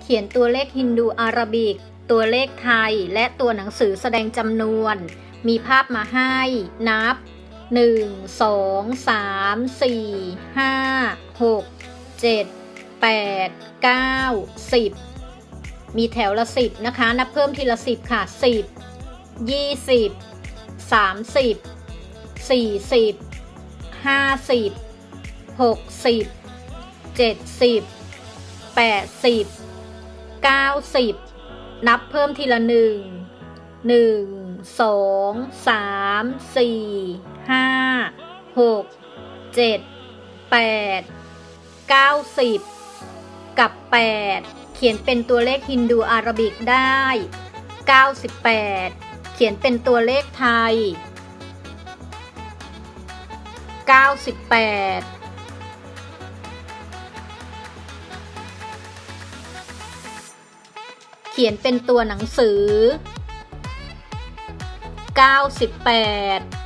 เขียนตัวเลขฮินดูอาราบิก ตัวเลขไทย และตัวหนังสือแสดงจำนวน มีภาพมาให้นับ 1 2 3 4 5 6 7 8 9 10 มีแถวละ 10 นะคะ นับเพิ่มทีละ 10 ค่ะ 10 20 30 40 50 60 70 80 90 นับเพิ่มทีละ 1 1 2 3 4 5 6 7 8 90 กับ 8 เขียนเป็นตัวเลขฮินดูอารบิกได้ 98 เขียนเป็นตัวเลขไทย 98 เขียนเป็นตัวหนังสือ 98